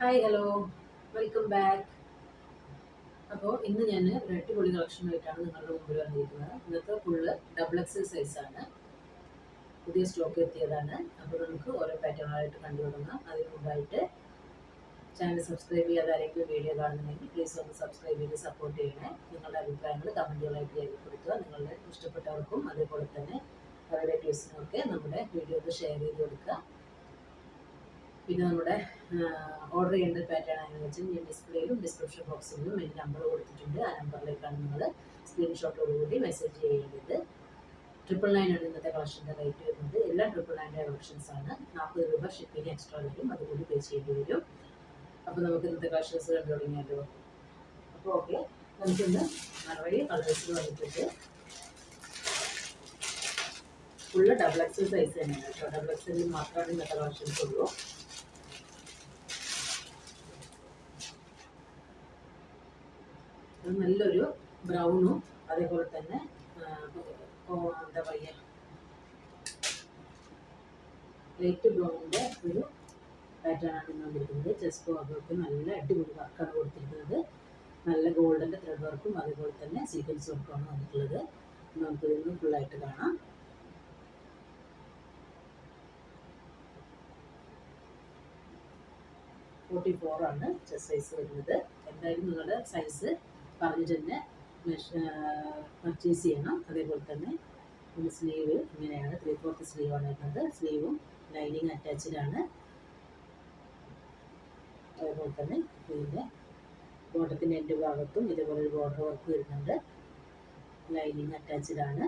Hi hello welcome back അപ്പോൾ ഇന്ന് ഞാൻ ഒരു അടിപൊളി കളക്ഷനായിട്ടാണ് നിങ്ങളുടെ മുമ്പിൽ വന്നിരിക്കുന്നത്. ഇന്നത്തെ ഫുള്ള് ഡബിൾ എക്സൽ സൈസാണ് പുതിയ സ്റ്റോക്ക് എത്തിയതാണ്. അപ്പോൾ നമുക്ക് ഓരോ പാറ്റേണായിട്ട് കണ്ടു തുടങ്ങാം അതിന് മുമ്പായിട്ട് ചാനൽ സബ്സ്ക്രൈബ് ചെയ്യാതെ ആരെങ്കിലും വീഡിയോ കാണുന്നുണ്ടെങ്കിൽ പ്ലീസ് ഒന്ന് സബ്സ്ക്രൈബ് ചെയ്ത് സപ്പോർട്ട് ചെയ്യണേ. നിങ്ങളുടെ അഭിപ്രായങ്ങൾ കമന്റുകളായിട്ട് രേഖപ്പെടുത്തുക. നിങ്ങളുടെ ഇഷ്ടപ്പെട്ടവർക്കും അതേപോലെ തന്നെ റിലേറ്റീവ്സിനും ഒക്കെ നമ്മുടെ വീഡിയോ ഷെയർ ചെയ്ത് കൊടുക്കുക. പിന്നെ നമ്മുടെ ഓർഡർ ചെയ്യേണ്ട പാറ്റേൺ ആണെന്ന് വെച്ചാൽ ഞാൻ ഡിസ്പ്ലേയിലും ഡിസ്ക്രിപ്ഷൻ ബോക്സിലും എന്റെ നമ്പർ കൊടുത്തിട്ടുണ്ട്. ആ നമ്പറിലേക്കാണ് നിങ്ങൾ സ്ക്രീൻഷോട്ടോടുകൂടി മെസ്സേജ് ചെയ്യേണ്ടത്. ട്രിപ്പിൾ നയൻ ആണ് ഇന്നത്തെ കളക്ഷന്റെ റേറ്റ് വരുന്നത്. എല്ലാ ട്രിപ്പിൾ നയന്റെ കളക്ഷൻസ് ആണ്. നാൽപ്പത് രൂപ ഷിപ്പിംഗ് എക്സ്ട്രാ വരും. അതുകൂടി പേ ചെയ്യേണ്ടി വരും. അപ്പോൾ നമുക്ക് ഇന്നത്തെ കളക്ഷൻസ് കണ്ടു തുടങ്ങിയല്ലോ അപ്പോൾ ഓക്കെ നമുക്കിന്ന് മറുപടി കളേഴ്സ് വന്നിട്ടുണ്ട്. ഫുള്ള് ഡബിൾ എക്സൽ സൈസ് തന്നെയാണ് കേട്ടോ. ഡബിൾ എക്സലിൽ മാത്രമാണ് ഇന്നത്തെ കളക്ഷൻസ് ഉള്ളൂ. നല്ലൊരു ബ്രൗണും അതേപോലെ തന്നെ എന്താ പറയുക ലൈറ്റ് ബ്രൗണിന്റെ ഒരു പാറ്റേണാണ് ഇന്ന് വന്നിരിക്കുന്നത്. ചെസ്റ്റ് വർക്കൊക്കെ നല്ല അടിപൊളി വർക്കാണ് കൊടുത്തിരിക്കുന്നത്. നല്ല ഗോൾഡന്റെ ത്രെഡ് വർക്കും അതേപോലെ തന്നെ സീക്വൻസ് വർക്കുമാണ് വന്നിട്ടുള്ളത്. നമുക്ക് ഇതിന് ഫുള്ളായിട്ട് കാണാം. ഫോർട്ടി ഫോറാണ് ചെസ്റ്റ് സൈസ് വരുന്നത്. എന്തായാലും നിങ്ങളുടെ സൈസ് പറഞ്ഞ് തന്നെ പർച്ചേസ് ചെയ്യണം. അതേപോലെ തന്നെ ഒരു സ്ലീവ് ഇങ്ങനെയാണ്. ത്രീ ഫോർത്ത് സ്ലീവാണ് വരുന്നത് സ്ലീവും ലൈനിങ് അറ്റാച്ച്ഡ് ആണ്. അതേപോലെ തന്നെ ഇതിന്റെ ബോട്ടത്തിന്റെ എന്റെ ഭാഗത്തും ഇതേപോലെ ഒരു ബോർഡർ വർക്ക് വരുന്നുണ്ട്. ലൈനിങ് അറ്റാച്ച്ഡ് ആണ്.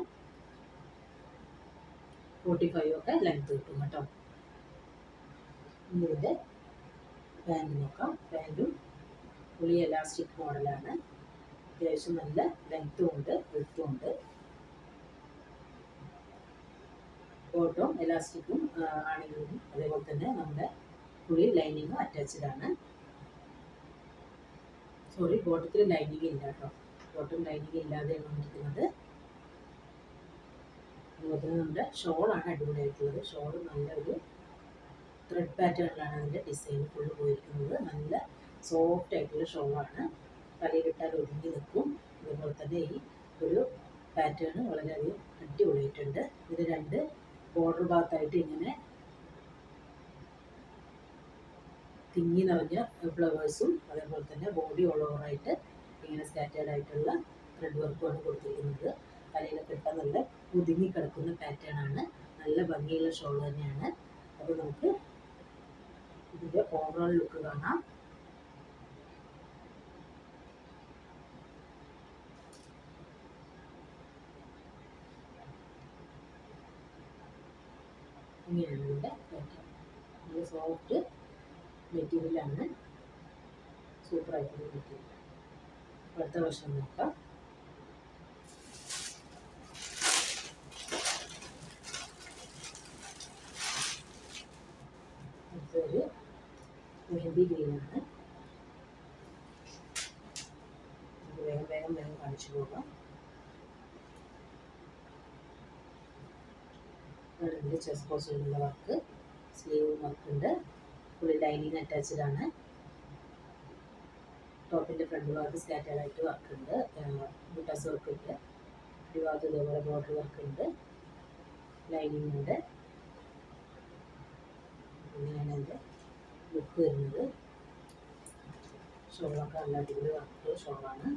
ഫോർട്ടി ഫൈവ് ഒക്കെ ലെങ്ത് കിട്ടും കേട്ടോ. ഇതിന്റെ പാന്റ് നോക്കാം. പാന്റും പുളി എലാസ്റ്റിക് മോഡലാണ് അത്യാവശ്യം നല്ല ലെങ്ത്തും ഉണ്ട് വിട്ടും ഉണ്ട്. ബോട്ടും എലാസ്റ്റിക്കും ആണെങ്കിലും അതേപോലെ തന്നെ നമ്മുടെ ഫുള്ളി ലൈനിങ്ങും അറ്റാച്ച്ഡ് ആണ്. സോറി ബോട്ടത്തിൽ ലൈനിങ് ഇല്ല കേട്ടോ. ബോട്ടം ലൈനിങ് ഇല്ലാതെയാണ് വന്നിരിക്കുന്നത്. അതുപോലെ തന്നെ നമ്മുടെ ഷോളാണ് അടിപൊളിയായിട്ടുള്ളത്. ഷോൾ നല്ലൊരു ത്രെഡ് പാറ്റേണിലാണ് അതിന്റെ ഡിസൈൻ ഫുള്ള് പോയിരിക്കുന്നത്. നല്ല സോഫ്റ്റ് ആയിട്ടുള്ള ഷോളാണ് തലയിലിട്ടാൽ ഒതുങ്ങി നിൽക്കും. അതുപോലെ തന്നെ ഈ ഒരു പാറ്റേൺ വളരെയധികം അടിപൊളിയായിട്ടുണ്ട്. ഇത് രണ്ട് ബോർഡർ ഭാഗത്തായിട്ട് ഇങ്ങനെ തിങ്ങി നിറഞ്ഞ ഫ്ലവേഴ്സും അതേപോലെ തന്നെ ബോഡി ഓൾ ഓവറായിട്ട് ഇങ്ങനെ സ്കാറ്റേഡ് ആയിട്ടുള്ള ത്രെഡ് വർക്കുമാണ് കൊടുത്തിരിക്കുന്നത്. തലയിലൊക്കെ ഇട്ടാൽ നല്ല ഒതുങ്ങി കിടക്കുന്ന പാറ്റേൺ ആണ്. നല്ല ഭംഗിയുള്ള ഷോൾ തന്നെയാണ്. അപ്പോൾ നമുക്ക് ഇതിന്റെ ഓവറോൾ ലുക്ക് കാണാം. ഇങ്ങനെയാണ് നമ്മുടെ പാറ്റേൺ നല്ല സോഫ്റ്റ് മെറ്റീരിയലാണ് സൂപ്പറായിട്ടുള്ള മെറ്റീരിയൽ അടുത്ത വർഷം നോക്കാം. അടുത്തൊരു മെഹന്തി ഗ്രീനാണ് വേഗം വേഗം വേഗം കാണിച്ചു പോകാം. ഇതിന്റെ ചെസ് പോസ്റ്റിലുള്ള വർക്ക് സ്ലീവ് വർക്ക് ഉണ്ട്. ഫുള്ളി ലൈനിങ് അറ്റാച്ച്ഡ് ആണ്. ടോപ്പിന്റെ ഫ്രണ്ട് ഭാഗത്ത് സ്കാറ്റേഡ് ആയിട്ട് വർക്ക് ഉണ്ട്. ബുട്ടാസ് വർക്ക് ഉണ്ട്. ഒരു ഭാഗത്ത് ഇതേപോലെ ബോർഡർ വർക്ക് ഉണ്ട്. ലൈനിങ് ഉണ്ട്. ഇങ്ങനെയാണ് എന്റെ ലുക്ക് വരുന്നത്. ഷോളൊക്കെ നല്ല അടിപൊളി വർക്ക് ഷോളാണ്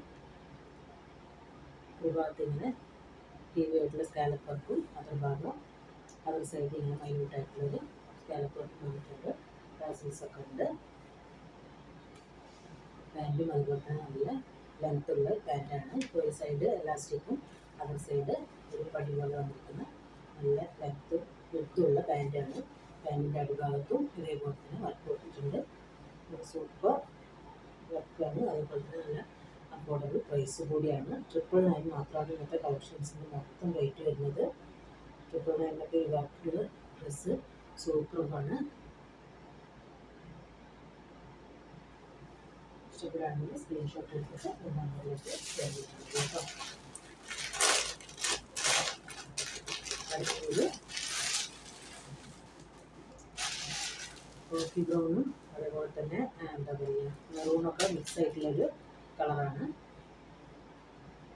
ഒരു ഭാഗത്ത് ഇങ്ങനെ ഹെവി ആയിട്ടുള്ള സ്കാലപ്പ് വർക്കും അതർ ഭാഗം അതർ സൈഡ് ഇങ്ങനെ മൈന്യൂട്ടായിട്ടുള്ളൊരു സ്കാലപ്പ് വന്നിട്ടുണ്ട് ടാസിൽസ് ഒക്കെ ഉണ്ട്. പാന്റും അതുപോലെ തന്നെ നല്ല ലെങ്ത് ഉള്ള പാന്റാണ് ഒരു സൈഡ് എലാസ്റ്റിക്കും അതർ സൈഡ് ഒരു പടി പോലെ വന്നിരിക്കുന്ന നല്ല ലെങ്ത്തും ഉള്ള പാന്റാണ് പാന്റിന്റെ അടിഭാഗത്തും ഇതേപോലെ തന്നെ വർക്ക് കൊടുത്തിട്ടുണ്ട്. സൂപ്പർ വർക്കാണ് അതുപോലെ തന്നെ നല്ല അഫോർഡബിൾ പ്രൈസ് കൂടിയാണ്. ട്രിപ്പിൾ നയൻ മാത്രമാണ് ഇന്നത്തെ കളക്ഷൻസിന്റെ മൊത്തം റേറ്റ് വരുന്നത്. നയനിലൊക്കെ ഈ വർക്കുള്ള ഡ്രസ്സ് സൂപ്പറുമാണ് ഇഷ്ടപ്പെടുകയാണെങ്കിൽ സ്ക്രീൻഷോട്ട് എടുത്തിട്ട് നമ്മളിലേക്ക് ഷെയർ ചെയ്തിട്ടുണ്ട് കേട്ടോ. അടുത്തത് കോഫി ബ്രൗണും അതേപോലെ തന്നെ എന്താ പറയുക മെറൂണൊക്കെ മിക്സ് ആയിട്ടുള്ളൊരു കളറാണ്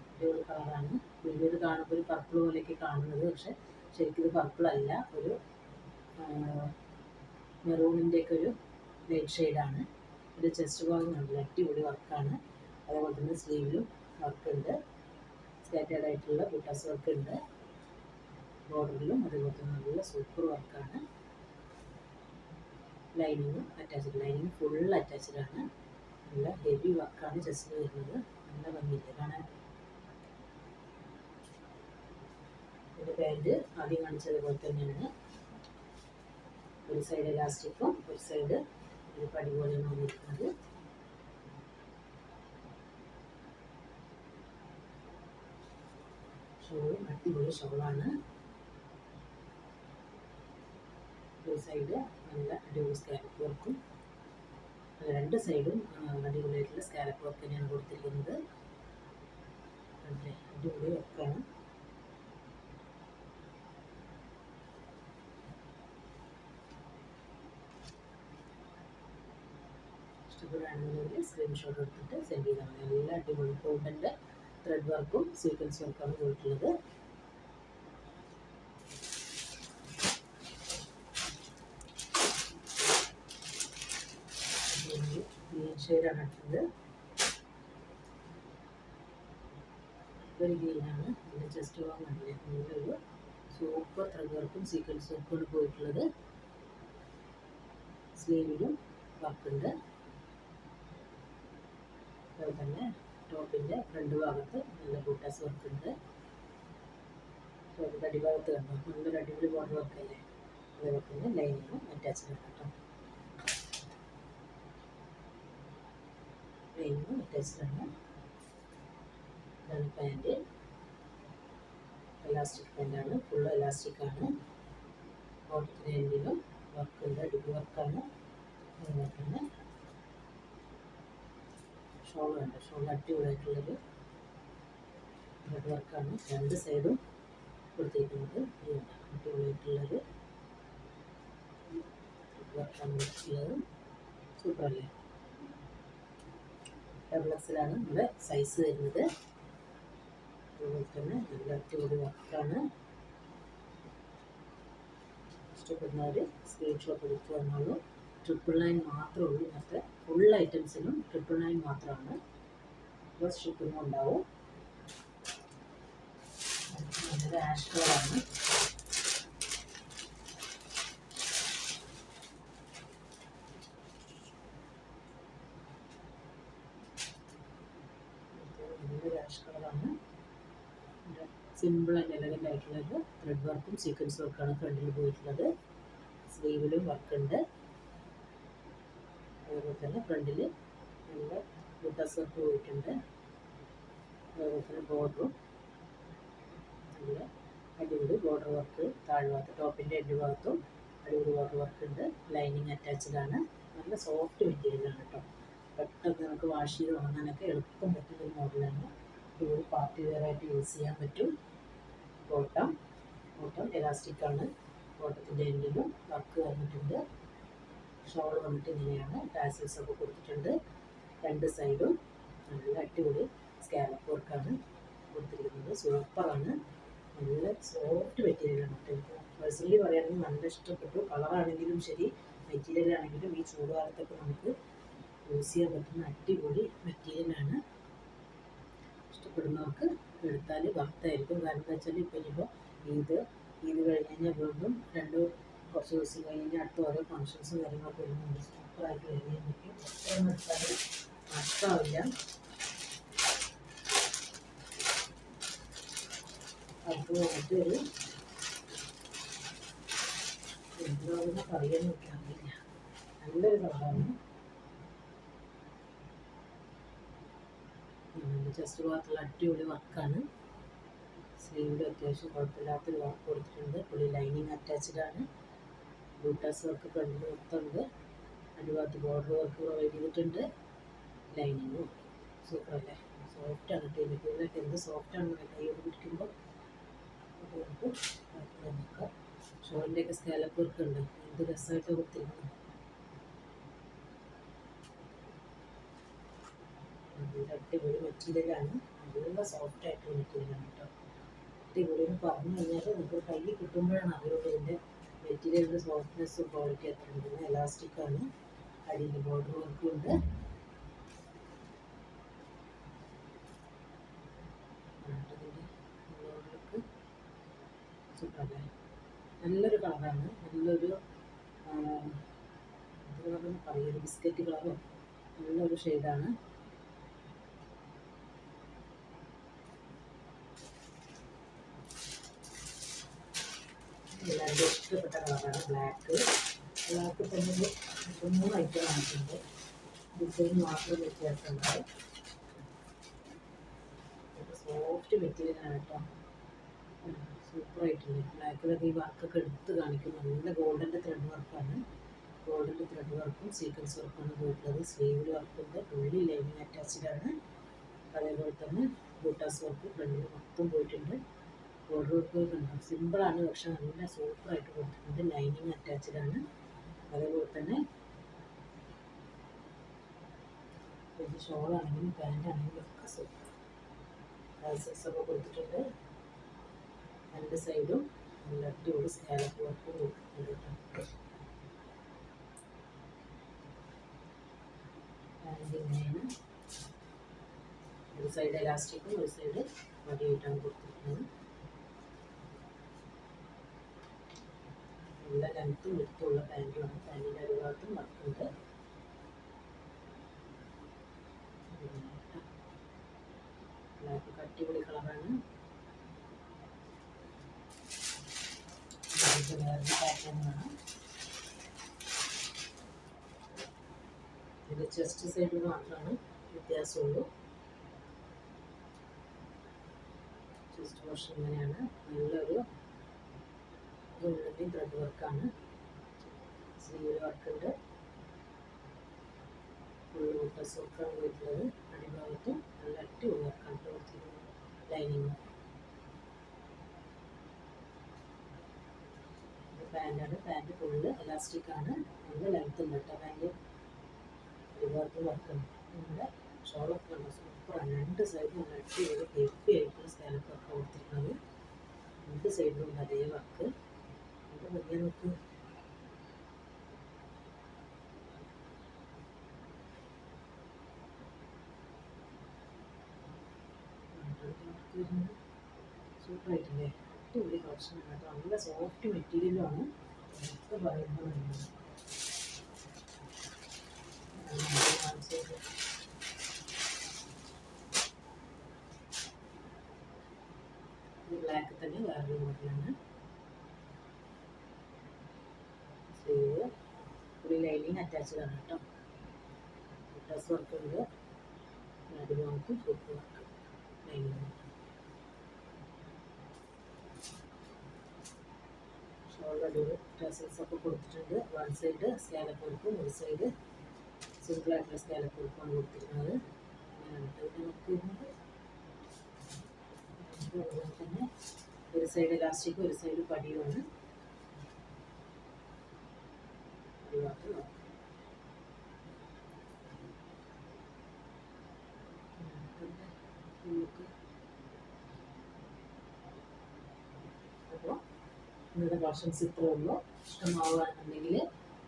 അടിപൊളി കളറാണ് വലിയൊരു കാണുമ്പോൾ ഒരു പർപ്പിൾ പോലെയൊക്കെ കാണുന്നത് പക്ഷെ ശരിക്കും പർപ്പിൾ അല്ല ഒരു മെറൂണിന്റെ ഒക്കെ ഒരു ലൈറ്റ് ഷെയ്ഡാണ് ഇതിന്റെ ചെസ്റ്റ് ഭാഗം കണ്ടില്ല അടിപൊളി വർക്കാണ് അതേപോലെ തന്നെ സ്ലീവിലും വർക്ക് ഉണ്ട്. സ്കാറ്റേഡ് ആയിട്ടുള്ള ബുട്ടാസ് വർക്ക് ഉണ്ട്. ബോർഡറിലും അതേപോലെ തന്നെ നല്ല സൂപ്പർ വർക്കാണ് ലൈനിങ്ങും അറ്റാച്ച്ഡ് ലൈനിങ് ഫുൾ അറ്റാച്ച്ഡ് ആണ്. നല്ല ഹെവി വർക്കാണ് ചെസ്റ്റിൽ വരുന്നത്. നല്ല ഭംഗിയില്ല കാണാൻ? ഒരു പാന്റ് ആദ്യം കാണിച്ചതുപോലെ തന്നെയാണ്. ഒരു സൈഡ് ഇലാസ്റ്റിക്കും ഒരു സൈഡ് ഒരു പടി പോലെയാണ് വന്നിരിക്കുന്നത് ഷോളും അടിപൊളി ഷോളാണ് ഒരു സൈഡ് നല്ല അടിപൊളി സ്കാലപ്പ് വർക്കും രണ്ട് സൈഡും അടിപൊളിയായിട്ടുള്ള സ്കാലപ്പ് വർക്ക് തന്നെയാണ് കൊടുത്തിരിക്കുന്നത്. അടിപൊളി വർക്കാണ് ഇഷ്ടപ്പെടുകയാണെന്നുണ്ടെങ്കിൽ സ്ക്രീൻഷോട്ട് എടുത്തിട്ട് സെൻഡ് ചെയ്താൽ മതി നല്ല അടിപൊളി കോട്ടന്റെ ത്രെഡ് വർക്കും സീക്വൻസ് വർക്കാണ് പോയിട്ടുള്ളത് ഗ്രീൻ ഷെയ്ഡാണ് എടുത്തത്. ഒരു ഗ്രീനാണ് ഇതിന്റെ ജസ്റ്റ് വാങ്ങാനില്ലേ സൂപ്പർ ത്രെഡ് വർക്കും സീക്വൻസ് വർക്കുമാണ് പോയിട്ടുള്ളത് സ്ലീവിലും വർക്കുണ്ട് അതുപോലെ തന്നെ ടോപ്പിന്റെ ഫ്രണ്ട് ഭാഗത്ത് നല്ല ബൂട്ടാസ് വർക്ക് ഉണ്ട് ടോപ്പിന്റെ അടിഭാഗത്ത് കണ്ടോ നല്ലൊരു അടിപൊളി ബോർഡർ വർക്ക് അല്ലേ അതേപോലെ തന്നെ ലൈനിങ്ങും അറ്റാച്ച്ഡ് ആണ് കേട്ടോ ലൈനിങ്ങും അറ്റാച്ച്ഡ് ആണ് ഇതാണ് പാന്റ് എലാസ്റ്റിക് പാന്റാണ് ഫുൾ എലാസ്റ്റിക് ആണ് ബോട്ടത്തിന്റെ എൻഡിലും വർക്കുണ്ട് അടിപൊളി വർക്കാണ് അതുപോലെ തന്നെ ഷോൾ ഉണ്ട് ഷോൾ അടിപൊളിയായിട്ടുള്ളത് ത്രെഡ് വർക്കാണ് രണ്ട് സൈഡും കൊടുത്തിരിക്കുന്നത്. അടിപൊളിയായിട്ടുള്ളത് വർക്കാണ് കൊടുത്തിട്ടുള്ളത് സൂപ്പർ അല്ലേ ഡബിൾ എക്സിലാണ് നമ്മുടെ സൈസ് വരുന്നത്. അതുപോലെ തന്നെ നല്ല അടിപൊളി വർക്കാണ്. ഇഷ്ടപ്പെടുന്നവർ സ്ക്രീൻഷോട്ട് എടുത്തു തന്നോളൂ. ട്രിപ്പിൾ മാത്രമേ ഉള്ളൂ. ഇന്നത്തെ ഫുൾ ഐറ്റംസിനും ട്രിപ്പിൾ നയൻ മാത്രമാണ്. പ്ലസ് ഷിപ്പിംഗ് ഉണ്ടാവും. ആഷ് കളറാണ് സിമ്പിൾ ആൻഡ് എലഗന്റ് ത്രെഡ് വർക്കും സീക്വൻസ് വർക്കാണ് ഫ്രണ്ടിൽ പോയിട്ടുള്ളത്. സ്ലീവിലും വർക്കുണ്ട് തന്നെ ഫ്രണ്ടിൽ നല്ല മുട്ടസെറ്റ് പോയിട്ടുണ്ട് അതുപോലെ തന്നെ ബോർഡറും നല്ല അടിപൊളി ബോർഡർ വർക്ക് താഴ്ഭാഗത്ത് ടോപ്പിന്റെ എൻഡ് ഭാഗത്തും അടിപൊളി ബോർഡർ വർക്ക് ഉണ്ട്. ലൈനിങ് അറ്റാച്ച്ഡ് ആണ്. നല്ല സോഫ്റ്റ് മെറ്റീരിയലാണ് കേട്ടോ പെട്ടെന്ന് നമുക്ക് വാഷ് ചെയ്ത് ഉണങ്ങാനൊക്കെ എളുപ്പം പറ്റുന്ന ഒരു മോഡലാണ് അടിപൊളി പാർട്ടി വെയർ ആയിട്ട് യൂസ് ചെയ്യാൻ പറ്റും. ബോട്ടം ബോട്ടം എലാസ്റ്റിക് ആണ്. ബോട്ടത്തിന്റെ എൻഡിലും വർക്ക് വന്നിട്ടുണ്ട്. ഷോൾ വന്നിട്ട് ഇങ്ങനെയാണ് ടാസൽസ് ഒക്കെ കൊടുത്തിട്ടുണ്ട്. രണ്ട് സൈഡും നല്ല അടിപൊളി സ്കാലപ്പ് വർക്കാണ് കൊടുത്തിരിക്കുന്നത്. സൂപ്പറാണ് നല്ല സോഫ്റ്റ് മെറ്റീരിയലാണ് കേട്ടോ പേഴ്സണലി പറയുകയാണെങ്കിൽ നല്ല ഇഷ്ടപ്പെട്ടു. കളറാണെങ്കിലും ശരി മെറ്റീരിയൽ ആണെങ്കിലും ഈ ചൂടുകാലത്തൊക്കെ നമുക്ക് യൂസ് ചെയ്യാൻ പറ്റുന്ന അടിപൊളി മെറ്റീരിയലാണ് ഇഷ്ടപ്പെടുന്നവർക്ക് എടുത്താൽ വർത്തായിരിക്കും കാരണം എന്താ വെച്ചാൽ ഇപ്പം ഇത് ഇത് കഴിഞ്ഞ് കഴിഞ്ഞാൽ വീണ്ടും രണ്ട് കുറച്ച് ദിവസം കഴിഞ്ഞ് അടുത്ത ഓരോ ഫങ്ഷൻസ് കാര്യങ്ങളൊക്കെ വരുന്നുണ്ട് സൂപ്പറായിട്ട് വരുന്നതായിരിക്കും എത്രയൊന്നും എടുത്താലും നഷ്ടമാവില്ല വന്നിട്ട് ഒരു എന്താണെന്ന് പറയാൻ നോക്കിയാൽ നല്ലൊരു കളറാണ് ചെസ്റ്റ് ഭാഗത്തുള്ള അടിപൊളി വർക്കാണ് സ്ലീവിൽ അത്യാവശ്യം കുഴപ്പമില്ലാത്തൊരു വർക്ക് കൊടുത്തിട്ടുണ്ട്. പുള്ളി ലൈനിങ് അറ്റാച്ച്ഡ് ആണ്. ബൂട്ടാസ് വർക്ക് ഫ്രണ്ട് മൊത്തമുണ്ട്. അടിഭാഗത്ത് ബോർഡർ വർക്ക് പ്രൊവൈഡ് ചെയ്തിട്ടുണ്ട്. ലൈനിങ്ങും സൂപ്പർ അല്ലേ? സോഫ്റ്റ് ആണ് ഇതിനൊക്കെ എന്ത് സോഫ്റ്റാണ് കൈ കൊണ്ട് പിടിക്കുമ്പോൾ ഷോറിന്റെ ഒക്കെ സ്കാലപ്പ് വർക്ക് ഉണ്ട്. എന്ത് രസമായിട്ട് കൊടുത്തിരുന്നു അടിപൊളി മെറ്റീരിയലാണ്. നല്ല സോഫ്റ്റ് സോഫ്റ്റായിട്ടുള്ള മെറ്റീരിയലാണ് കേട്ടോ. അടിപൊളി എന്ന് പറഞ്ഞു കഴിഞ്ഞാൽ നമുക്ക് കയ്യിൽ കിട്ടുമ്പോഴാണ് അവരോട് ഇതിന്റെ മെറ്റീരിയലിന്റെ സോഫ്റ്റ്നെസ്സും ക്വാളിറ്റി അത്ര എലാസ്റ്റിക് ആണ്. അടിയിൽ ബോർഡർ വർക്കും ഉണ്ട്. നല്ലൊരു കളറാണ് നല്ലൊരു എന്താ പറയുക ബിസ്ക്കറ്റ് കളറും നല്ലൊരു ഷെയ്ഡാണ് എല്ലാവരും ഇഷ്ടപ്പെട്ട കളറാണ്. ബ്ലാക്ക് ബ്ലാക്ക് തന്നെ മൂന്ന് ഐറ്റം വന്നിട്ടുണ്ട്. ഡിസൈൻ മാത്രം വ്യത്യാസമുണ്ട്. സോഫ്റ്റ് മെറ്റീരിയലാണ് കേട്ടോ. സൂപ്പറായിട്ടുണ്ട് ബ്ലാക്കിലൊക്കെ ഈ വർക്കൊക്കെ എടുത്ത് കാണിക്കും നല്ല ഗോൾഡന്റെ ത്രെഡ് വർക്കാണ് ഗോൾഡന്റെ ത്രെഡ് വർക്കും സീക്വൻസ് വർക്കാണ് പോയിട്ടുള്ളത്. സ്ലീവിൽ വർക്കുണ്ട് ഉള്ളി ലൈനിങ് അറ്റാച്ച്ഡ് ആണ്. അതേപോലെ തന്നെ ബൂട്ടാസ് വർക്ക് ഫ്രണ്ടിൽ മൊത്തം പോയിട്ടുണ്ട്. വർക്ക് കണ്ടു സിമ്പിളാണ് പക്ഷെ നല്ല സൂപ്പറായിട്ട് കൊടുത്തിട്ടുണ്ട്. ലൈനിങ് അറ്റാച്ച്ഡ് ആണ്. അതേപോലെ തന്നെ ഇത് പാന്റ് ആണെങ്കിലും ഒക്കെ സൂപ്പർ. ഒക്കെ കൊടുത്തിട്ടുണ്ട്. രണ്ട് സൈഡും നല്ല അടിപൊളി സ്കാലപ്പ് വർക്കും കൊടുത്തിട്ടുണ്ട് ഒരു സൈഡ് എലാസ്റ്റിക്കും ഒരു സൈഡ് മടിയായിട്ടാണ് കൊടുത്തിരിക്കുന്നത്. നല്ല ലെങ്ത്തും വിടുത്തുള്ള പാന്റുമാണ് പാന്റിന്റെ അടിഭാഗത്തും വർക്കുണ്ട് ബ്ലാക്ക് അടിപൊളി കളറാണ് വേറൊരു പാറ്റേണാണ് ഇത് ചെസ്റ്റ് സൈഡിൽ മാത്രമാണ് വ്യത്യാസമുള്ളൂ ചെസ്റ്റ് പോർഷൻ ഇങ്ങനെയാണ് നല്ലൊരു ഗോൾഡിന്റെയും ത്രെഡ് വർക്കാണ് സ്ലീവ് വർക്കുണ്ട് ഫുള്ള് ബട്ടസ് വർക്കാണ് വരുന്നത്. അടിഭാഗത്തും നല്ല അടിപൊളി വർക്കാണ് കൊടുത്തിരിക്കുന്നത് ലൈനിങ് പാന്റാണ് പാന്റ് ഫുള്ള് എലാസ്റ്റിക് ആണ്. നല്ല ലെങ്ത് ഉണ്ട് കേട്ടോ. പാന്റ് അടിഭാഗത്ത് വർക്കുണ്ട് നമ്മുടെ ഷോളൊക്കെ ഉണ്ട് സൂപ്പറാണ് രണ്ട് സൈഡും നല്ല അടിപൊളി ഹെവി ആയിട്ടുള്ള സ്കാലപ്പൊക്കെ കൊടുത്തിരിക്കുന്നത്. രണ്ട് സൈഡിലും അതേ വർക്ക് ഇത് നോക്ക് സൂപ്പറായിട്ടില്ലേ? അടിപൊളി കളക്ഷനാണ് കേട്ടോ. നല്ല സോഫ്റ്റ് മെറ്റീരിയലുമാണ് ഒക്കെ പറയുമ്പോൾ ബ്ലാക്ക് തന്നെ വേറൊരു മോഡലാണ് സ്ലീവ് ഒരു ലൈനിങ് അറ്റാച്ച്ഡ് ആണ് കേട്ടോ. ഡ്രസ് വർക്ക് ഉണ്ട്. അടിഭാഗത്ത് super work lining shoulder dresses ഒക്കെ കൊടുത്തിട്ടുണ്ട്. വൺ സൈഡ് സ്കാലപ്പ് കൊടുക്കും ഒരു സൈഡ് സിമ്പിൾ ആയിട്ടുള്ള സ്കാലപ്പ് കൊടുക്കാണ് കൊടുത്തിരുന്നത് അതുപോലെ ഒരു സൈഡ് ഇലാസ്റ്റിക്കും ഒരു സൈഡ് പടിയുമാണ് അടിഭാഗത്ത് നോക്കാം നമുക്ക് അപ്പോൾ ഇന്നത്തെ കളക്ഷൻസ് ഇത്രേ ഉള്ളൂ. ഇഷ്ടമാവുകയാണെന്നുണ്ടെങ്കിൽ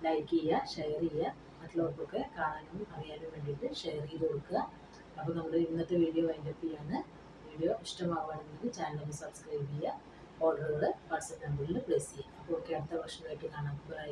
ലൈക്ക് ചെയ്യുക ഷെയർ ചെയ്യുക മറ്റുള്ളവർക്കൊക്കെ കാണാനും അറിയാനും വേണ്ടിയിട്ട് ഷെയർ ചെയ്ത് കൊടുക്കുക. അപ്പോൾ നമ്മുടെ ഇന്നത്തെ വീഡിയോ വൈൻഡപ്പ് ചെയ്യാണ്. വീഡിയോ ഇഷ്ടമാവുകയാണെന്നുണ്ടെങ്കിൽ ചാനൽ സബ്സ്ക്രൈബ് ചെയ്യുക. ഓർഡറുകൾ വാട്സപ്പ് നമ്പറിൽ പ്ലേസ് ചെയ്യുക. അപ്പോൾ ഓക്കെ അടുത്ത വർഷമായിട്ട് കാണാം. ബൈ